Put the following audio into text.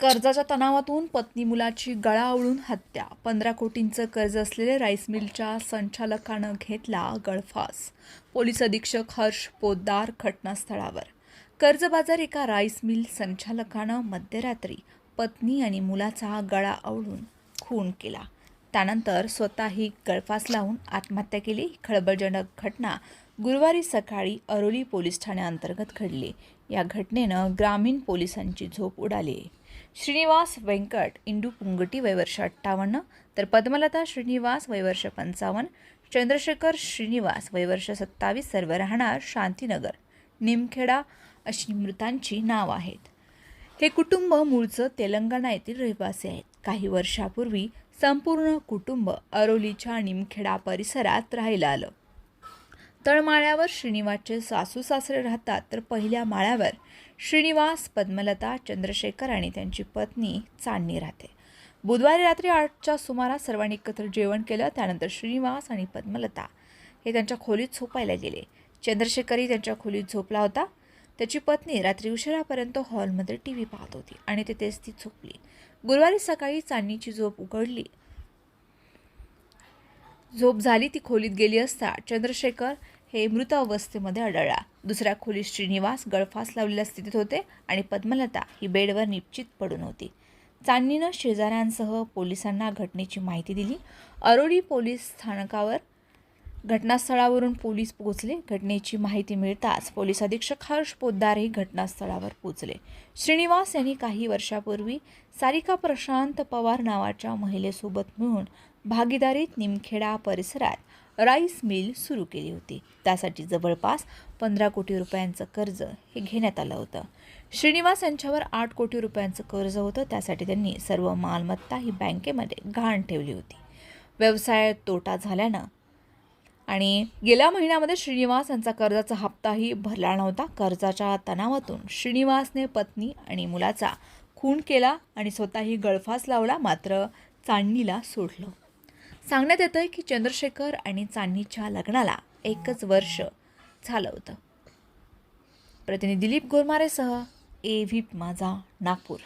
कर्जाच्या तणावातून पत्नी मुलाची गळा आवळून हत्या. पंधरा कोटींचं कर्ज असलेले राईस मिलच्या संचालकानं घेतला गळफास. पोलीस अधीक्षक हर्ष पोद्दार घटनास्थळावर. कर्जबाजार एका राईस मिल संचालकानं मध्यरात्री पत्नी आणि मुलाचा गळा आवळून खून केला. त्यानंतर स्वतःही गळफास लावून आत्महत्या केली. ही खळबळजनक घटना गुरुवारी सकाळी अरोली पोलीस ठाण्याअंतर्गत घडली. या घटनेनं ग्रामीण पोलिसांची झोप उडाली. श्रीनिवास व्यंकट इंडू पुंगटी वयवर्ष अठ्ठावन्न. तर पद्मलता श्रीनिवास वयवर्ष पंचावन्न. चंद्रशेखर श्रीनिवास वयवर्ष सत्तावीस. सर्व राहणार शांतीनगर. निमखेडा अशी मृतांची नाव आहेत. हे कुटुंब मूळचं तेलंगणा येथील रहिवासी आहेत. काही वर्षापूर्वी संपूर्ण कुटुंब अरोलीच्या निमखेडा परिसरात राहायला आलं. तळमाळ्यावर श्रीनिवासचे सासू सासरे राहतात. तर पहिल्या माळ्यावर श्रीनिवास पद्मलता चंद्रशेखर आणि त्यांची पत्नी चांदणी राहते. बुधवारी रात्री आठच्या सुमारास सर्वांनी एकत्र जेवण केलं. त्यानंतर श्रीनिवास आणि पद्मलता हे त्यांच्या खोलीत झोपायला गेले. चंद्रशेखरही त्यांच्या खोलीत झोपला होता. त्याची पत्नी रात्री उशिरापर्यंत हॉलमध्ये टी व्ही पाहत होती आणि तिथेच ती झोपली. गुरुवारी सकाळी चांदणीची झोप उघडली. झोप झाली ती खोलीत गेली असता चंद्रशेखर हे मृत अवस्थेमध्ये आढळला. दुसऱ्या खोलीत श्रीनिवास गळफास लावलेल्या स्थितीत होते आणि पद्मलता ही बेडवर निश्चित पडून होती. चांदणीनं शेजाऱ्यांसह पोलिसांना घटनेची माहिती दिली. अरोडी पोलीस स्थानकावर घटनास्थळावरून पोलीस पोहोचले. घटनेची माहिती मिळताच पोलीस अधीक्षक हर्ष पोद्दारही घटनास्थळावर पोहोचले. श्रीनिवास यांनी काही वर्षापूर्वी सारिका प्रशांत पवार नावाच्या महिलेसोबत मिळून भागीदारीत निमखेडा परिसरात राईस मिल सुरू केली होती. त्यासाठी जवळपास पंधरा कोटी रुपयांचं कर्ज हे घेण्यात आलं होतं. श्रीनिवास यांच्यावर आठ कोटी रुपयांचं कर्ज होतं. त्यासाठी त्यांनी सर्व मालमत्ता ही बँकेमध्ये घाण ठेवली होती. व्यवसायात तोटा झाल्यानं आणि गेल्या महिन्यामध्ये श्रीनिवास यांचा कर्जाचा हप्ताही भरला नव्हता. कर्जाच्या तणावातून श्रीनिवासने पत्नी आणि मुलाचा खून केला आणि स्वतःही गळफास लावला. मात्र चांदणीला सोडलं. सांगण्यात येतं की चंद्रशेखर आणि चांदणीच्या लग्नाला एकच वर्ष झालं होतं. प्रतिनिधी दिलीप गोरमारेसह ए व्ही माझा नागपूर.